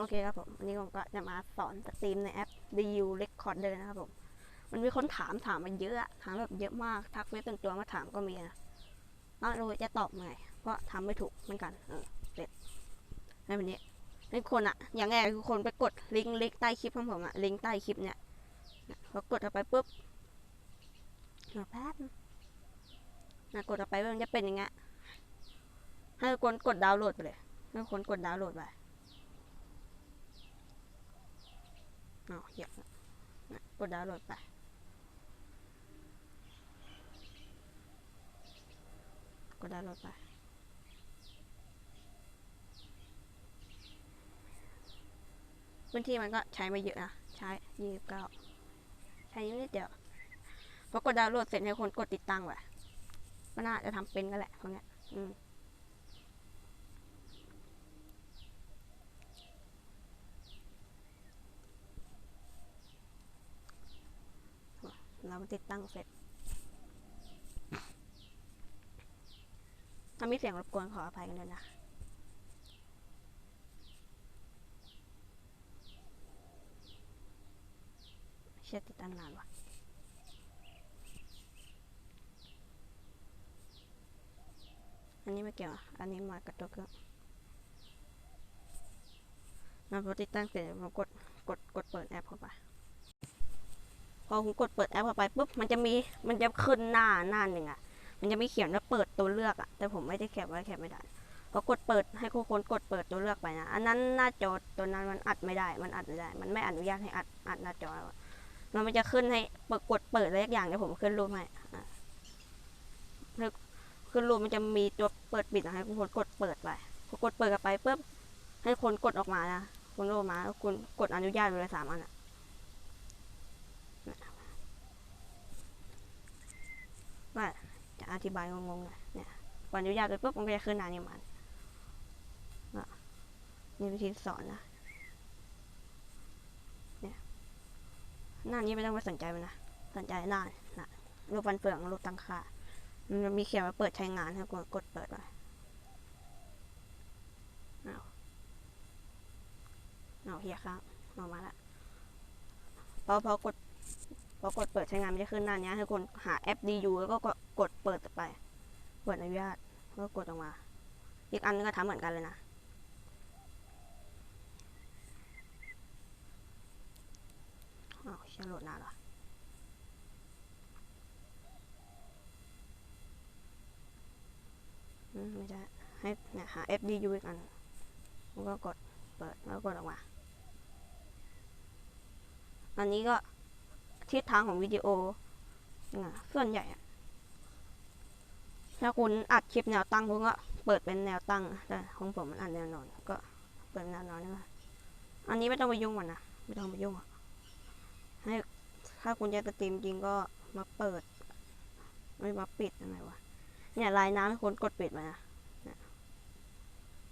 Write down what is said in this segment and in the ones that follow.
โอเคครับผมวันนี้ผมก็จะมาสอนสตรีมในแอป DU Recorder นะครับผม มันมีคนถามถามมาเยอะถามแบบเยอะมาก ทักเฟซเป็นตัวมาถามก็มีนะไม่รู้จะตอบไง เพราะทำไม่ถูกเหมือนกัน เออเสร็จในวันนี้เป็นคนอะอย่างแรกคือคนไปกดลิงก์ลิงก์ใต้คลิปของผมอะลิงก์ใต้คลิปเนี่ยพอกดเข้าไปปุ๊บรอแป๊บนึงนะกดเข้าไปมันจะเป็นอย่างเงี้ยให้คนกดดาวน์โหลดไปเลยให้คนกดดาวน์โหลดไป เอาเหยียบนะกดดาวน์โหลดไป กดดาวน์โหลดไปพื้นที่มันก็ใช้ไม่เยอะนะใช้ยี่สิบเก้าใช้นิดเดียวพอกดดาวน์โหลดเสร็จให้คนกดติดตั้งไว้ก็น่าจะทำเป็นกันแหละพวกเนี้ยอืม เรา ติดตั้งเสร็จถ้ามีเสียงรบกวนขออภัยกันด้วยนะเชื่อติดตั้งนานวะอันนี้ไม่เกี่ยว อันนี้มากับตัวเครื่องเราพอติดตั้งเสร็จเรากด กด กดเปิดแอปเข้าไป พอคุณกดเปิดแอปเข้าไปปุ๊บมันจะมีมันจะขึ้นหน้าหน้าหนึ่งอะ มันจะมีเขียนว่าเปิดตัวเลือกอะแต่ผมไม่ได้แคปไว้แคปไม่ได้พอกดเปิดให้ทุกคนกดเปิดตัวเลือกไปนะอันนั้นหน้าจอตัวนั้นมันอัดไม่ได้ มันอัดไม่ได้ มันไม่อนุญาตให้อัดอัดหน้าจอแล้วมันจะขึ้นให้เปิดกดเปิดอะไรสักอย่างเดี๋ยวผมขึ้นรูปให้อะขึ้นรูปมันจะมีตัวเปิดปิดอะให้ทุกคนกดเปิดไปพอกดเปิดกันไปปุ๊บให้คนกดออกมานะคนกดออกมาแล้วคุณกดอนุญาตไปเลยสามอันอะ ว่าจะ อธิบายงงๆน่อยเนี่ยกดอนุญาตไปปุ๊บมันก็จะขึ้นหน้านี้มาอะนี่วิธีสอนนะเนี่ยหน้านี้ไม่ต้องไปสนใจมันนะสนใจหน้านะรูปฟันเฟืองรูปตั้งค่ามันจะมีเขียนว่าเปิดใช้งานให้กดกดเปิดไปเอาเอาเฮียครับออกมาละพอพอกด พอกดเปิดใช้งานมันจะขึ้นหน้านี้ให้คนหาแอป DU แล้วก็กดเปิดไปเปิดอนุญาตแล้วก็กดออกมา อีกอันนึงก็ทำเหมือนกันเลยนะอ้าวเชื่อโหลดนานหรออืมไม่ได้ให้เนี่ยหา FDU อีกอันแล้วก็กดเปิดแล้วก็กดออกมา อันนี้ก็ ทิศทางของวิดีโอนะส่วนใหญ่ถ้าคุณอัดคลิปแนวตั้งคุณก็เปิดเป็นแนวตั้งแต่ของผมมันอัดแนวนอน ก็เปิดแนวนอนนี่มาอันนี้ไม่ต้องไปยุ่งมันนะไม่ต้องไปยุ่งให้ถ้าคุณจะสตรีมจริงก็มาเปิด ไม่มาปิดยังไงวะเนี่ยลายน้ำให้คนกดปิดมานะ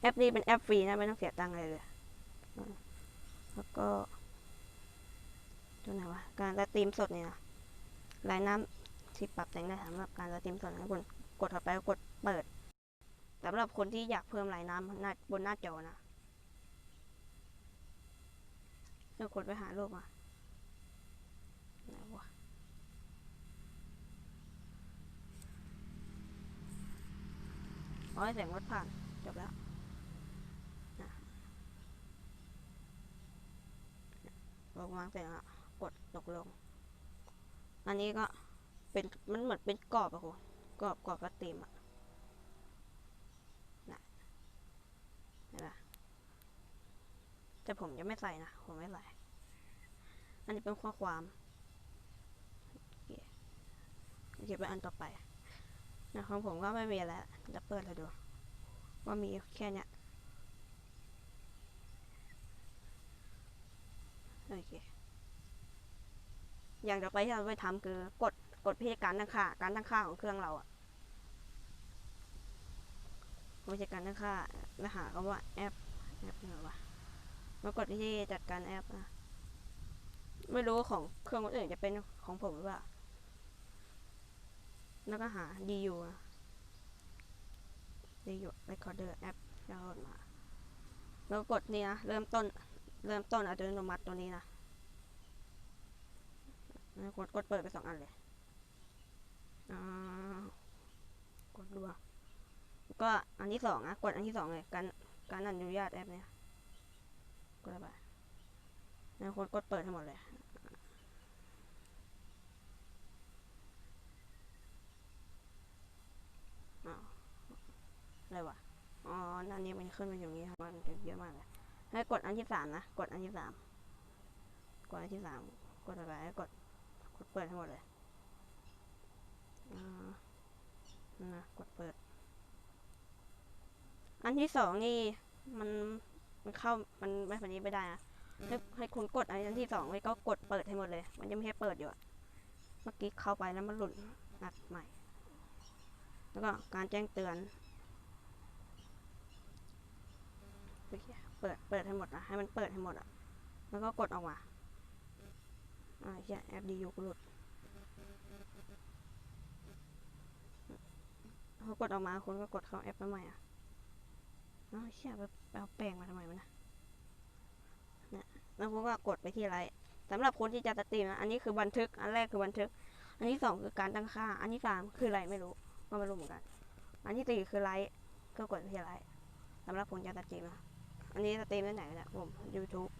แอปนี้เป็นแอปฟรีนะไม่ต้องเสียตังค์อะไรเลย แล้วก็ ตัวไหนวะ การสตรีมสดเนี่ยนะรายน้ำที่ปรับแต่งได้สำหรับการสตรีมสดนะคุณกดเข้าไปกดเปิดสำหรับคนที่อยากเพิ่มรายน้ำหน้าบนหน้าจอนะแล้วกดไปหารูปมาไหนวะอ๋อให้เสียงรถผ่านจบแล้วลงวางเสร็จแล้ว กดตกลง อันนี้ก็เป็นมันเหมือนเป็นกรอบอะคุณกรอบกรอบกระติมอะนะเห็นปะแต่ผมจะไม่ใส่นะ ผมไม่ใส่ อันนี้เป็นข้อความโอเคโอเคไปอันต่อไปนะของผมก็ไม่มีอะไรจะเปิดให้ดู ว่ามีแค่เนี้ยโอเค อย่างต่อไปที่เราไปทำคือกดกดพิธีการตั้งค่า การตั้งค่าของเครื่องเราอะไม่ใช่การตั้งค่าแล้วหาคำว่าแอปแอปไหนวะมากดที่จัดการแอปนะไม่รู้ของเครื่องคนอื่นจะเป็นของผมหรือเปล่า แล้วก็หา DU นะ DU Recorder แอปดาวน์โหลดมา แล้วกดนี่นะ เริ่มต้น เริ่มต้นอัตโนมัติตัวนี้นะ กดกดเปิดไปสองอันเลยกดดูก็อันที่สองนะกดอันที่สองเลยการการอนุญาตแอปเนี่ยกดไปแล้วกดกดเปิดให้งหมดเลยอ้าวะไรวะอ๋ออันนี้มันขึ้นมาอย่างนี้ครับมันเยอะมากเลยให้กดอันที่สามนะ กดอันที่สาม กดอันที่สาม กดอะไรกด เปิดให้หมดเลยอ่านะกดเปิด อันที่สองนี่มันมันเข้ามันไม่แบบนี้ไม่ได้นะให้ให้คุณกดอันที่สองไว้ก็กดเปิดให้หมดเลย มันยังไม่ให้เปิดอยู่อะเมื่อกี้เข้าไปแล้วมันหลุดนัดใหม่ แล้วก็การแจ้งเตือนโอเคเปิดเปิดให้หมดนะให้มันเปิดให้หมดอะแล้วก็กดออกมา อ่าเฮียแอปดียกหลุดพอกดออกมาคุณก็กดเข้าแอปใหม่อะอ้าวเชี่ยไปเอาแป้งมาทำไมวะนนะเนี่ยแล้วคุณก็กดไปที่ไลท์สำหรับคนที่จะสตรีมนะอันนี้คือบันทึก อันแรกคือบันทึก อันที่สองคือการตั้งค่า อันที่สามคืออะไรไม่รู้ ก็ไม่รู้เหมือนกัน อันที่สี่คือไลท์ก็กดไปที่ไลท์สำหรับคนจะสตรีมนะอันนี้สตรีมได้ไหนเนี่ยผม YouTube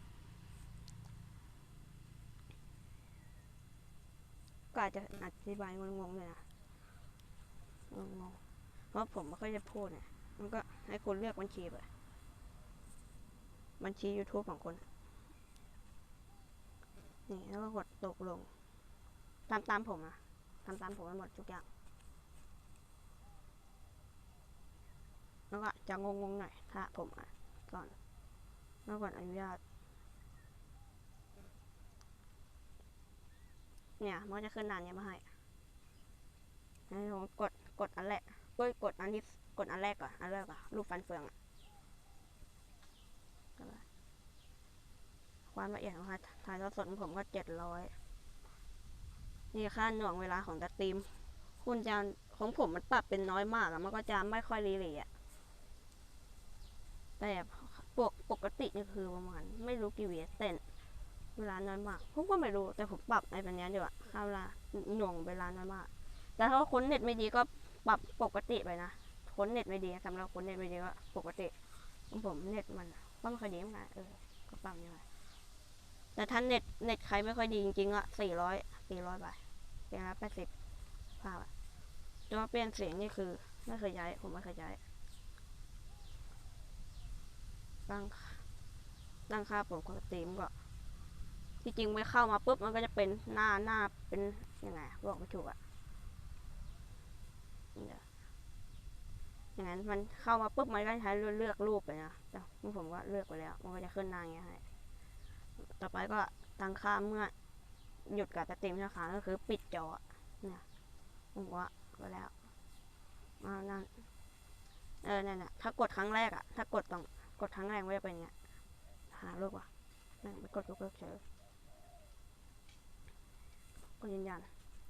ก็อาจจะอธิบายงงๆเลยนะงงๆเพราะผมไม่ค่อยจะพูดเนี่ยมันก็ให้คุณเลือกบัญชีไปบัญชี YouTube ของคุณนี่แล้วก็กดตกลง ตามตามผมนะทำตามผมไปหมดทุกอย่าง แล้วก็จะงงๆหน่อยถ้าผมอะก่อน แล้วก่อนอนุญาต เนี่ยมันก็จะขึ้นนานเนี้ยมาให้ให้ผมกดกดอันแรกก็กดอันที่กดอันแรกก่อนอันแรกก่อนรูปฟันเฟืองอะความละเอียดของถ่ายถ่ายทอดสดของผมก็เจ็ดร้อยนี่ค่าหน่วงเวลาของสตรีม คุณจะของผมมันปรับเป็นน้อยมากอะมันก็จะไม่ค่อยรีเลยอะแต่ปกปกตินี่คือประมาณ ไม่รู้กี่เวิเต้น เวลาน้อยมากผมก็ไม่รู้แต่ผมปรับในแบบนี้ดีกว่าค่าเวลาหน่วงเวลาน้อยมาก แต่ถ้าคนเน็ตไม่ดีก็ปรับปกติไปนะคนเน็ตไม่ดีสำหรับคนเน็ตไม่ดีก็ปกติของผมเน็ตมันก็ไม่ค่อยดีเหมือนกันเออก็ปรับยังไงแต่ถ้าเน็ตเน็ตใครไม่ค่อยดีจริงๆอะสี่ร้อยสี่ร้อยบาทสี่ร้อยแปดสิบภาพอะจะมาเปลี่ยนเสียงนี่คือไม่เคยใช้ผมไม่เคยใช้ตั้งตั้งค่าปุ่มของสตรีมก็ ที่จริงไม่เข้ามาปุ๊บมันก็จะเป็นหน้าหน้าเป็นยังไงบอกไม่ถูกอะอย่างนั้นมันเข้ามาปุ๊บมันก็ใช้เลือกรูปไปนะแต่ผมก็เลือกไปแล้ว มันก็จะขึ้นหน้าอย่างเงี้ยให้ต่อไปก็ตั้งค่าเมื่อหยุดการสตรีมชั่วคราวก็คือปิดจอเนี่ยผมว่าไปแล้วอ่านั่นเออนั่นน่ะถ้ากดครั้งแรกอะถ้ากดตรงกดครั้งแรกไม่ได้เป็นอย่างเงี้ยหาลูกว่ะนั่นไปกดยกเลิกเฉย กดยืนยัน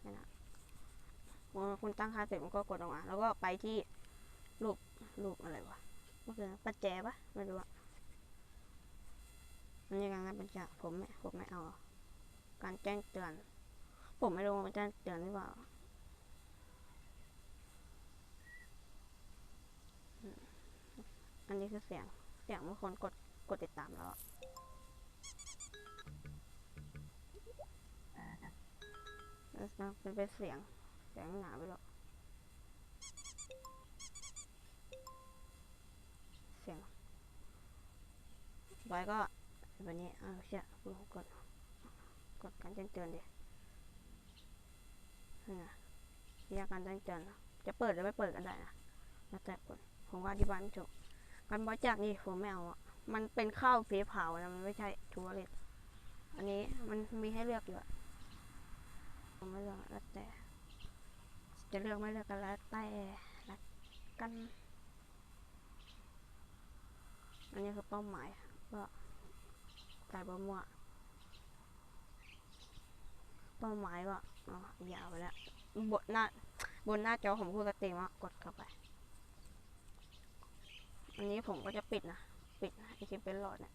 นั่นะพอคุณตั้งค่าเสร็จมันก็กดออกมา แล้วก็ไปที่รูปรูปอะไรวะมันคือปัจแจปะไม่รู้อะมันยังไงนะปัจแจผมไม่ผมไม่เอา การแจ้งเตือน ผมไม่รู้ว่ามันแจ้งเตือนหรือเปล่าอันนี้คือเสียงเสียงบางคนกดกดติดตามแล้ว นะเป็นเป็นเสียงเสียงหนาไปหรอกเสียงไว้ก็แบบนี้อ้าวเชี่ยกูกดกดการแจ้งเตือนดินี่นะเรียกการแจ้งเตือนจะเปิดหรือไม่เปิดก็ได้นะแล้วแต่คนผมว่าอธิบายไม่ถูกการบริจาคนี่ผมไม่เอาอะมันเป็นข้าวสีเผานะมันไม่ใช่ทัวร์เลยอันนี้มันมีให้เลือกอยู่อะ ไม่เลือกแล้วแต่ จะเลือกไม่เลือกกันแล้วแต่ละกัน อันนี้คือเป้าหมายก็ใส่บะมั่วเป้าหมายก็อ๋อยาวไปแล้วบนหน้าบนหน้าจอผมพูดสตรีมว่ากดเข้าไป อันนี้ผมก็จะปิดนะ ปิดไอคิปเป็นหลอดเนี่ย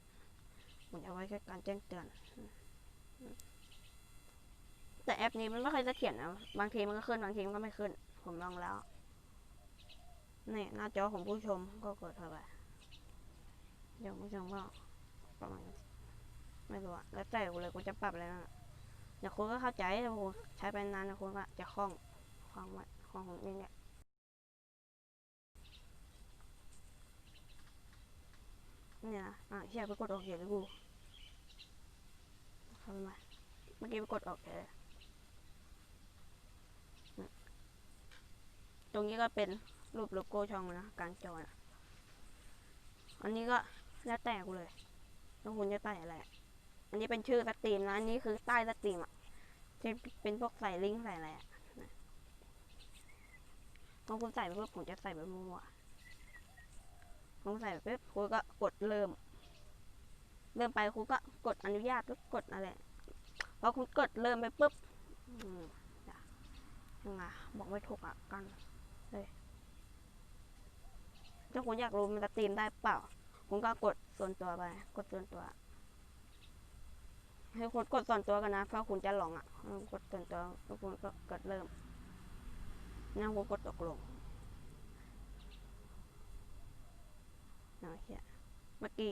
ผมจะไว้แค่การแจ้งเตือน แต่แอปนี้มันไม่ค่อยเสถียรนะ บางทีมันก็ขึ้น บางทีมันก็ไม่ขึ้น ผมลองแล้ว นี่หน้าจอของผู้ชมก็กดเข้าไปเดี๋ยวผู้ชมก็ประมาณไม่รู้อะแล้วแต่กูเลยกูจะปรับอะไรนะเดี๋ยวคุณก็เข้าใจแต่คุณใช้ไปนานนะคุณก็จะคล่องคล่องไว้คล่องของเองเนี่ยเนี่ยนะอะเชียไปกดออกเสียงเลยกูเข้าไปใหมเมื่อกี้ไปกดออกเฉยเลยเนี่ย รงนี้ก็เป็นรูปโลโก้ช่องนะกลางจอนะอันนี้ก็แล้วแต่กูเลยแล้วคุณจะใส่อะไร อันนี้เป็นชื่อสตรีมนะ อันนี้คือใต้สตรีมอะที่เป็นพวกใส่ลิงก์ใส่อะไรอะพอคุณใส่ไปปุ๊บผมจะใส่ไปมั่วๆพอใส่ไปปุ๊บคุณก็กดเริ่ม เริ่มไปคุณก็กดอนุญาตหรือกดอะไรพอคุณกดเริ่มไปปุ๊บอืมเดี๋ยวยังไงบอกไม่ถูกอะกัน เลยถ้าคุณอยากรู้มันสตรีมได้เปล่า คุณก็กดส่วนตัวไป กดส่วนตัว ให้คุณกดส่วนตัวกันนะ เพราะคุณจะหลงอะ กดส่วนตัวแล้วคุณก็กดเริ่มนั่งคุณกดตกลงนะเฮียเมื่อกี้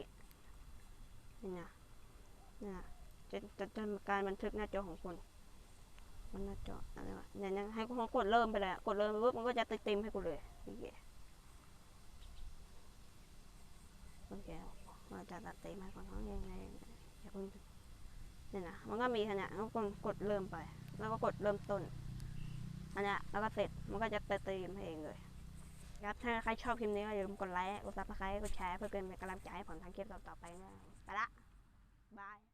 นี่นะนี่นะจะจะจะการบันทึกหน้าจอของคุณ มันหน้าจออะไรวะเนี่ยเนี่ยให้คุณกดเริ่มไปเลยอะกดเริ่มปุ๊บมันก็จะติดติมให้คุณเลยโอเคโอเคเราจะตัดเติมให้ก่อนท้องยังไงอย่าเพิ่งเนี่ยนะมันก็มีขนาดแล้วก็กดเริ่มไป แล้วก็กดเริ่มต้นอันนี้แล้วก็เสร็จมันก็จะเตรีมให้เองเลยครับถ้าใครชอบคลิปนี้ก็อย่าลืมกดไลค์กดซับสไครต์กดแชร์เพื่อเป็นกำลังใจให้ผมทำคลิปต่อๆไปนะไปละบาย